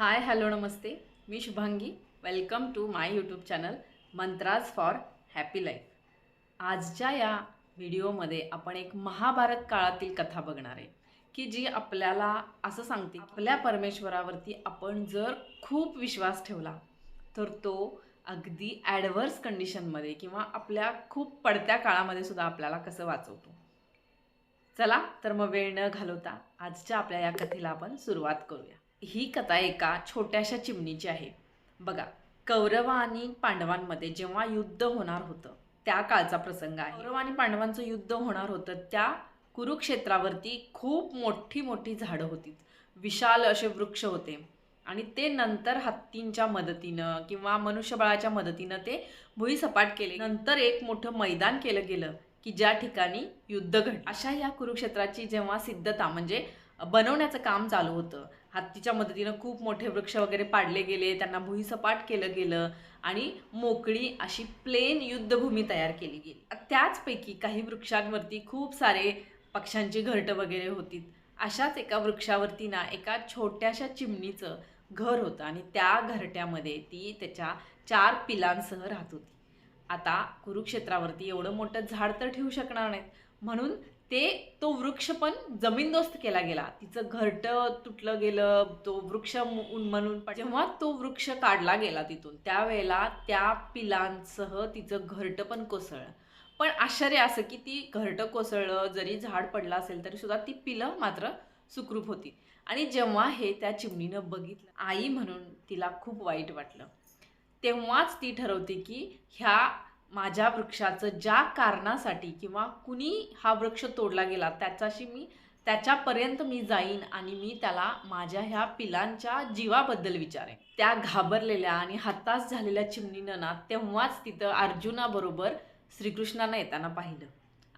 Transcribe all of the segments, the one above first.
हाय hello नमस्ते मी Shubhangi. Welcome to my YouTube channel Mantras for happy life आजच्या या व्हिडिओमध्ये आपण एक महाभारत काळातील कथा बघणार आहे की जी आपल्याला असं सांगते आपल्या परमेश्वरावरती आपण जर खूप विश्वास ठेवला तर तो अगदी ॲडव्हर्स कंडिशनमध्ये किंवा आपल्या खूप पडत्या काळामध्ये सुद्धा आपल्याला कसं वाचवतो. चला तर मग वेळ न घालवता आजच्या आपल्या या कथेला आपण सुरुवात करूया. ही कथा एका छोट्याशा चिमणीची आहे. बघा कौरव आणि पांडवांमध्ये जेव्हा युद्ध होणार होतं त्या काळचा प्रसंग आहे. कौरव आणि पांडवांचं युद्ध होणार होतं त्या कुरुक्षेत्रावरती खूप मोठी मोठी झाडं होती. विशाल असे वृक्ष होते. आणि ते नंतर हत्तींच्या मदतीनं किंवा मनुष्यबळाच्या मदतीनं ते भुईसपाट केले. नंतर एक मोठं मैदान केलं गेलं की ज्या ठिकाणी युद्ध घड अशा या कुरुक्षेत्राची जेव्हा सिद्धता म्हणजे बनवण्याचं काम चालू होतं हत्तीच्या मदतीनं खूप मोठे वृक्ष वगैरे पाडले गेले त्यांना भुईसपाट केलं गेलं आणि मोकळी अशी प्लेन युद्धभूमी तयार केली गेली. त्याचपैकी काही वृक्षांवरती खूप सारे पक्ष्यांची घरटं वगैरे होती. अशाच एका वृक्षावरती ना एका छोट्याशा चिमणीचं घर होतं आणि त्या घरट्यामध्ये ती त्याच्या चार पिलांसह राहत होती. आता कुरुक्षेत्रावरती एवढं मोठं झाड तर ठेवू शकणार नाहीत. म्हणून ते तो वृक्ष पण जमीनदोस्त केला गेला. तिचं घरटं तुटलं गेलं तो वृक्ष म्हणून जेव्हा तो वृक्ष काढला गेला तिथून त्यावेळेला त्या पिलांसह तिचं घरटं पण कोसळलं. पण आश्चर्य असं की ती घरटं कोसळलं जरी झाड पडलं असेल तरी सुद्धा ती पिलं मात्र सुखरूप होती. आणि जेव्हा हे त्या चिमणीनं बघितलं आई म्हणून तिला खूप वाईट वाटलं. तेव्हाच ती ठरवते की ह्या माझ्या वृक्षाचं ज्या कारणासाठी किंवा कुणी हा वृक्ष तोडला गेला त्याच्याशी मी त्याच्यापर्यंत मी जाईन आणि मी त्याला माझ्या ह्या पिलांच्या जीवाबद्दल विचारेन. त्या घाबरलेल्या आणि हताश झालेल्या चिमणीनं ना तेव्हाच तिथं अर्जुनाबरोबर श्रीकृष्णांना येताना पाहिलं.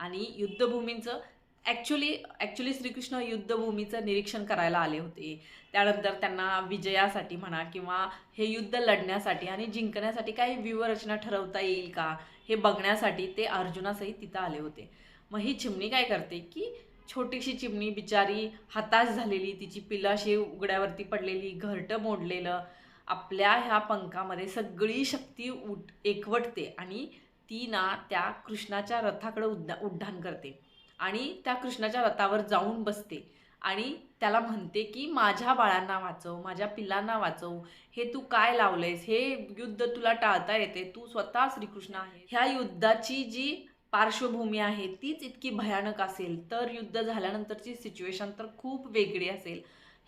आणि युद्धभूमींचं ॲक्च्युली ॲक्च्युली श्रीकृष्ण युद्धभूमीचं निरीक्षण करायला आले होते. त्यानंतर त्यांना विजयासाठी म्हणा किंवा हे युद्ध लढण्यासाठी आणि जिंकण्यासाठी काही व्यूहरचना ठरवता येईल का हे बघण्यासाठी ते अर्जुनासहित तिथं आले होते. मग ही चिमणी काय करते की छोटीशी चिमणी बिचारी हताश झालेली तिची पिलं अशी उघड्यावरती पडलेली घरटं मोडलेलं आपल्या ह्या पंखामध्ये सगळी शक्ती उठ एकवटते आणि ती ना त्या कृष्णाच्या रथाकडे उड्डा उड्डाण करते. आणि त्या कृष्णाच्या रथावर जाऊन बसते. आणि त्याला म्हणते की माझ्या बाळांना वाचव माझ्या पिल्लांना वाचव. हे तू काय लावलंयस? हे युद्ध तुला टाळता येते. तू स्वतः श्रीकृष्ण आहे ह्या युद्धाची जी पार्श्वभूमी आहे तीच इतकी भयानक असेल तर युद्ध झाल्यानंतरची सिच्युएशन तर खूप वेगळी असेल.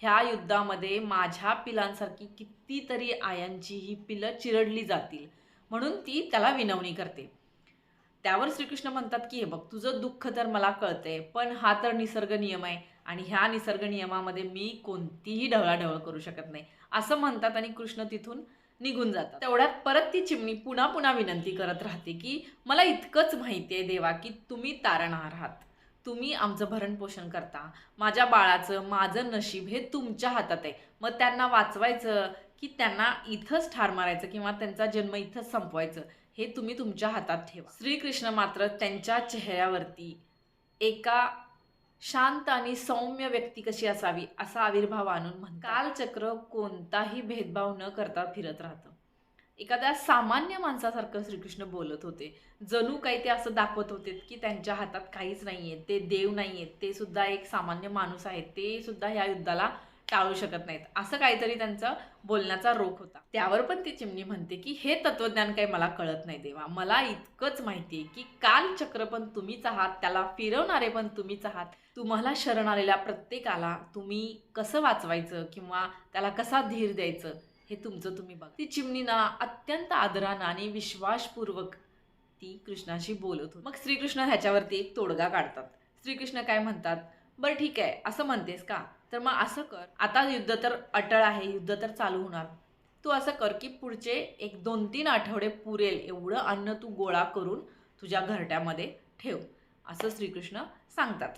ह्या युद्धामध्ये माझ्या पिलांसारखी कितीतरी आयांची ही पिलं चिरडली जातील. म्हणून ती त्याला विनवणी करते. त्यावर श्रीकृष्ण म्हणतात की हे बघ तुझं दुःख तर मला कळतंय पण हा तर निसर्ग नियम आहे आणि ह्या निसर्ग नियमामध्ये मी कोणतीही ढवळाढवळ करू शकत नाही. असं म्हणतात आणि कृष्ण तिथून निघून जातात. तेवढ्यात परत ती चिमणी पुन्हा पुन्हा विनंती करत राहते की मला इतकंच माहिती आहे देवा की तुम्ही तारणहार आहात. तुम्ही आमचं भरणपोषण करता. माझ्या बाळाचं माझं नशीब हे तुमच्या हातात आहे. मग त्यांना वाचवायचं की त्यांना इथंच ठार मारायचं किंवा त्यांचा जन्म इथंच संपवायचं. हे तुम्ही तुमच्या हातात ठेवा. श्रीकृष्ण मात्र त्यांच्या चेहऱ्यावरती एका शांत आणि सौम्य व्यक्ती कशी असावी असा आविर्भाव आणून म्हणतात. कालचक्र कोणताही भेदभाव न करता फिरत राहतं. एखाद्या सामान्य माणसासारखं श्रीकृष्ण बोलत होते. जणू काही ते असं दाखवत होते की त्यांच्या हातात काहीच नाहीये ते देव नाहीयेत ते सुद्धा एक सामान्य माणूस आहेत ते सुद्धा ह्या युद्धाला टाळू शकत नाहीत. असं काहीतरी त्यांचा बोलण्याचा रोख होता. त्यावर पण ती चिमणी म्हणते की हे तत्वज्ञान काही मला कळत नाही देवा. मला इतकंच माहिती आहे की काल चक्र पण तुम्हीच आहात त्याला फिरवणारे पण तुम्हीच आहात. तुम्हाला शरण आलेल्या प्रत्येकाला तुम्ही कसं वाचवायचं किंवा त्याला कसा धीर द्यायचं हे तुमचं तुम्ही बघा. ती चिमणीना अत्यंत आदरानं आणि विश्वासपूर्वक ती कृष्णाशी बोलत होती. मग श्रीकृष्ण ह्याच्यावरती एक तोडगा काढतात. श्रीकृष्ण काय म्हणतात बरं ठीक आहे असं म्हणतेस का? तर मग असं कर. आता युद्ध तर अटळ आहे युद्ध तर चालू होणार. तू असं कर की पुढचे एक दोन तीन आठवडे पुरेल एवढं अन्न तू गोळा करून तुझ्या घरट्यामध्ये ठेव असं श्रीकृष्ण सांगतात.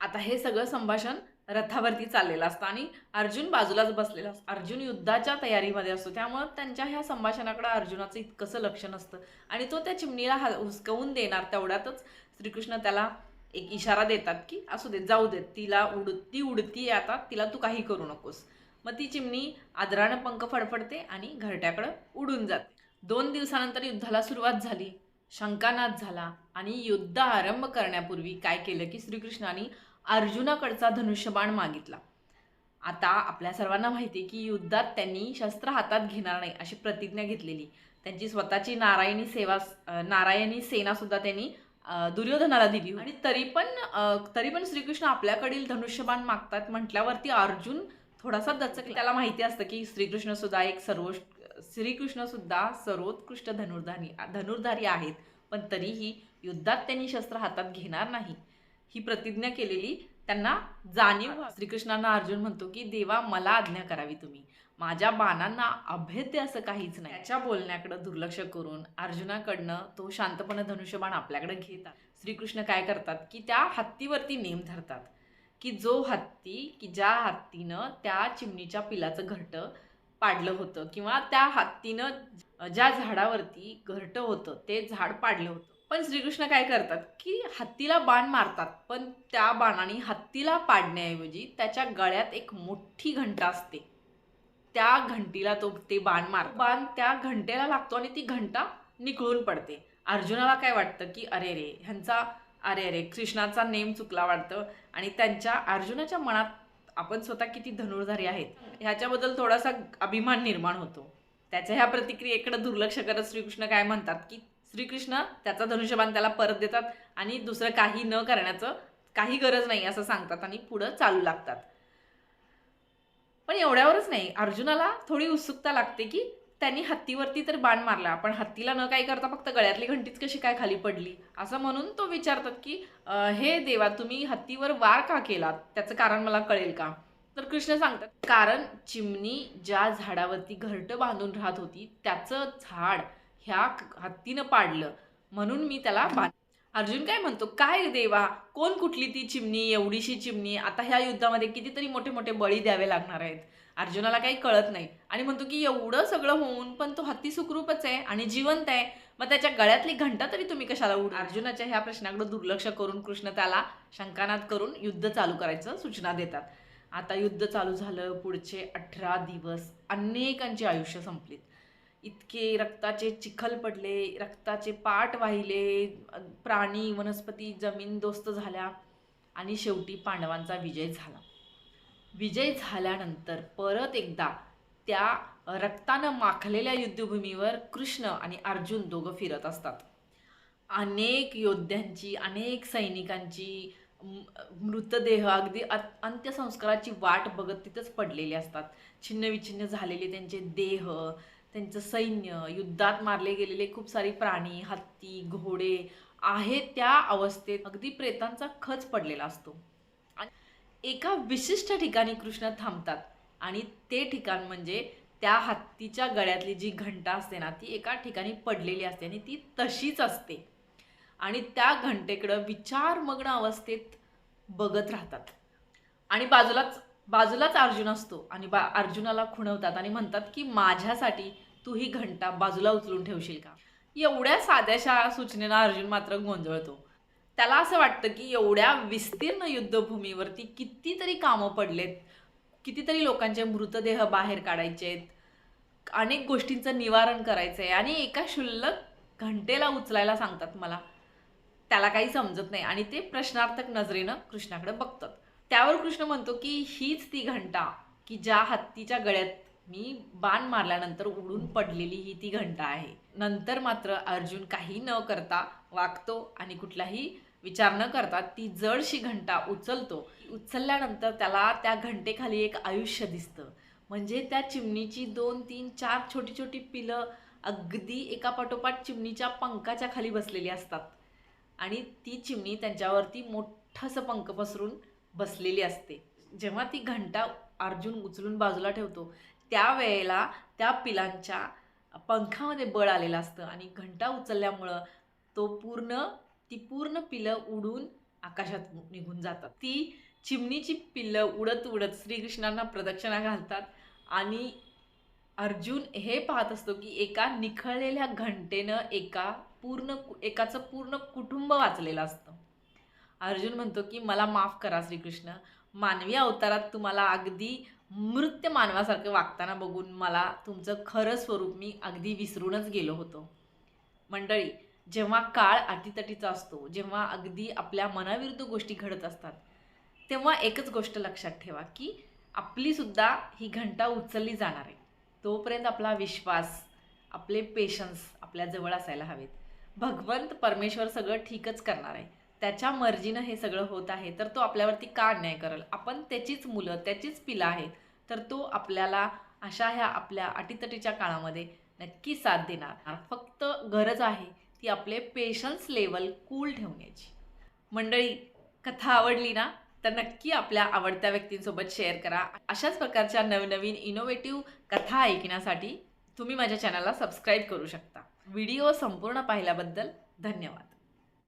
आता हे सगळं संभाषण रथावरती चाललेलं असतं आणि अर्जुन बाजूलाच बसलेला असतो. अर्जुन युद्धाच्या तयारीमध्ये असतो. त्यामुळं त्यांच्या ह्या संभाषणाकडं अर्जुनाचं इतकंसं लक्ष नसतं. आणि तो त्या चिमणीला हा हुसकवून देणार तेवढ्यातच श्रीकृष्ण त्याला एक इशारा देतात की असू दे जाऊ देत तिला उड ती उडती आता तिला तू काही करू नकोस. मग ती चिमणी आदरानं पंख फडफडते आणि घरट्याकडं उडून जाते. दोन दिवसानंतर युद्धाला सुरुवात झाली. शंकानाद झाला आणि युद्ध आरंभ करण्यापूर्वी काय केलं की श्रीकृष्णाने अर्जुनाकडचा धनुष्यबाण मागितला. आता आपल्या सर्वांना माहिती आहे की युद्धात त्यांनी शस्त्र हातात घेणार नाही अशी प्रतिज्ञा घेतलेली. त्यांची स्वतःची नारायणी सेवा नारायणी सेनासुद्धा त्यांनी दुर्योधनाला दिली. आणि तरी पण तरी पण श्रीकृष्ण आपल्याकडील धनुष्यबाण मागतात म्हटल्यावरती अर्जुन थोडासा दचक त्याला माहिती असतं की श्रीकृष्ण सुद्धा एक सर्व श्रीकृष्ण सुद्धा सर्वोत्कृष्ट धनुर्धारी धनुर्धारी आहेत. पण तरीही युद्धात त्यांनी शस्त्र हातात घेणार नाही. ही प्रतिज्ञा केलेली त्यांना जाणीव. श्रीकृष्णांना अर्जुन म्हणतो की देवा मला आज्ञा करावी तुम्ही. माझ्या बाणांना अभेद्य असं काहीच नाही. त्याच्या बोलण्याकडं दुर्लक्ष करून अर्जुनाकडनं तो शांतपणे धनुष्यबाण आपल्याकडे घेतात. श्रीकृष्ण काय करतात की त्या हत्तीवरती नेम धरतात. की जो हत्ती की ज्या हत्तीनं त्या चिमणीच्या पिलाचं घरटं पाडलं होतं किंवा त्या हत्तीनं ज्या झाडावरती घरटं होतं ते झाड पाडलं होतं. पण श्रीकृष्ण काय करतात की हत्तीला बाण मारतात पण त्या बाणाने हत्तीला पाडण्याऐवजी त्याच्या गळ्यात एक मोठी घंटा असते. त्या घंटीला तो ते बाण मार बाण त्या घंटेला लागतो आणि ती घंटा निकळून पडते. अर्जुनाला काय वाटतं की अरे रे ह्यांचा अरे अरे कृष्णाचा नेम चुकला वाटतं आणि त्यांच्या अर्जुनाच्या मनात आपण स्वतः किती धनुर्धारी आहेत. ह्याच्याबद्दल थोडासा अभिमान निर्माण होतो. त्याच्या ह्या प्रतिक्रियेकडे दुर्लक्ष करत श्रीकृष्ण काय म्हणतात की श्रीकृष्ण त्याचा धनुष्यबाण त्याला परत देतात आणि दुसरं काही न करण्याचं काही गरज नाही असं सांगतात आणि पुढं चालू लागतात. पण एवढ्यावरच नाही. अर्जुनाला थोडी उत्सुकता लागते की त्यांनी हत्तीवरती तर बाण मारला पण हत्तीला न काय करता फक्त गळ्यातली घंटीच कशी काय खाली पडली? असं म्हणून तो विचारतात की हे देवा तुम्ही हत्तीवर वार का केलात? त्याचं कारण मला कळेल का? तर कृष्ण सांगतात कारण चिमणी ज्या झाडावरती घरटं बांधून राहत होती त्याचं झाड ह्या हत्तीनं पाडलं. म्हणून मी त्याला बांध अर्जुन काय म्हणतो काय देवा कोण कुठली ती चिमणी एवढीशी चिमणी? आता ह्या युद्धामध्ये कितीतरी मोठे मोठे बळी द्यावे लागणार आहेत. अर्जुनाला काही कळत नाही. आणि म्हणतो की एवढं सगळं होऊन पण तो हत्ती सुखरूपच आहे आणि जिवंत आहे. मग त्याच्या गळ्यातली घंटा तरी तुम्ही कशाला उड अर्जुनाच्या ह्या प्रश्नाकडे दुर्लक्ष करून कृष्ण त्याला शंकानाद करून युद्ध चालू करायचं सूचना देतात. आता युद्ध चालू झालं पुढचे अठरा दिवस अनेकांची आयुष्य संपलीत. इतके रक्ताचे चिखल पडले रक्ताचे पाट वाहिले प्राणी वनस्पती जमीन दोस्त झाल्या आणि शेवटी पांडवांचा विजय झाला. विजय झाल्यानंतर परत एकदा त्या रक्तानं माखलेल्या युद्धभूमीवर कृष्ण आणि अर्जुन दोघं फिरत असतात. अनेक योद्ध्यांची अनेक सैनिकांची मृतदेह अगदी अत- अंत्यसंस्काराची वाट बघत तिथंच पडलेले असतात. छिन्नविछिन्न झालेले त्यांचे देह त्यांचं सैन्य युद्धात मारले गेलेले खूप सारी प्राणी हत्ती घोडे आहे त्या अवस्थेत. अगदी प्रेतांचा खच पडलेला असतो. आणि एका विशिष्ट ठिकाणी कृष्ण थांबतात आणि ते ठिकाण म्हणजे त्या हत्तीच्या गळ्यातली जी घंटा असते ना ती एका ठिकाणी पडलेली असते आणि ती तशीच असते. आणि त्या घंटेकडं विचारमग्न अवस्थेत बघत राहतात. आणि बाजूलाच बाजूलाच अर्जुन असतो आणि बा अर्जुनाला खुणवतात आणि म्हणतात की माझ्यासाठी तू ही घंटा बाजूला उचलून ठेवशील का? एवढ्या साध्याशा सूचनेला अर्जुन मात्र गोंधळतो. त्याला असं वाटतं की एवढ्या विस्तीर्ण युद्धभूमीवरती कितीतरी कामं पडलेत कितीतरी लोकांचे मृतदेह बाहेर काढायचे आहेत अनेक गोष्टींचं निवारण करायचं आहे आणि एका क्षुल्लक घंटेला उचलायला सांगतात मला. त्याला काही समजत नाही आणि ते प्रश्नार्थक नजरेनं कृष्णाकडे बघतात. त्यावर कृष्ण म्हणतो की हीच ती घंटा की ज्या हत्तीच्या गळ्यात मी बाण मारल्यानंतर उडून पडलेली ही ती घंटा आहे. नंतर मात्र अर्जुन काही न करता वागतो आणि कुठलाही विचार न करता ती जडशी घंटा उचलतो. उचलल्यानंतर त्याला त्या घंटेखाली एक आयुष्य दिसतं. म्हणजे त्या चिमणीची दोन तीन चार छोटी छोटी पिलं अगदी एका पाठोपाठ चिमणीच्या पंखाच्या खाली बसलेली असतात. आणि ती चिमणी त्यांच्यावरती मोठंसं पंख पसरून बसलेली असते. जेव्हा ती घंटा अर्जुन उचलून बाजूला ठेवतो त्यावेळेला त्या पिलांच्या पंखामध्ये बळ आलेलं असतं आणि घंटा उचलल्यामुळं तो पूर्ण ती पूर्ण पिलं उडून आकाशात निघून जातात. ती चिमणीची पिल्लं उडत उडत श्रीकृष्णांना प्रदक्षिणा घालतात आणि अर्जुन हे पाहत असतो की एका निखळलेल्या घंटेनं एका पूर्ण एकाचं पूर्ण कुटुंब वाचलेलं असतं. अर्जुन म्हणतो की मला माफ करा श्रीकृष्ण. मानवी अवतारात तुम्हाला अगदी मृत्य मानवासारखं वागताना बघून मला तुमचं खरं स्वरूप मी अगदी विसरूनच गेलो होतो. मंडळी जेव्हा काळ अटीतटीचा असतो जेव्हा अगदी आपल्या मनाविरुद्ध गोष्टी घडत असतात तेव्हा एकच गोष्ट लक्षात ठेवा की आपलीसुद्धा ही घंटा उचलली जाणार आहे. तोपर्यंत आपला विश्वास आपले पेशन्स आपल्या जवळ असायला हवेत. भगवंत परमेश्वर सगळं ठीकच करणार आहे. त्याच्या मर्जीनं हे सगळं होत आहे तर तो आपल्यावरती का अन्याय करेल? आपण त्याचीच मुलं त्याचीच पिलं आहेत तर तो आपल्याला अशा ह्या आपल्या अटीतटीच्या काळामध्ये नक्की साथ देणार. फक्त गरज आहे ती आपले पेशन्स लेवल कूल ठेवण्याची. मंडळी कथा आवडली ना? तर नक्की आपल्या आवडत्या व्यक्तींसोबत शेअर करा. अशाच प्रकारच्या नवनवीन इनोव्हेटिव्ह कथा ऐकण्यासाठी तुम्ही माझ्या चॅनलला सबस्क्राईब करू शकता. व्हिडिओ संपूर्ण पाहिल्याबद्दल धन्यवाद.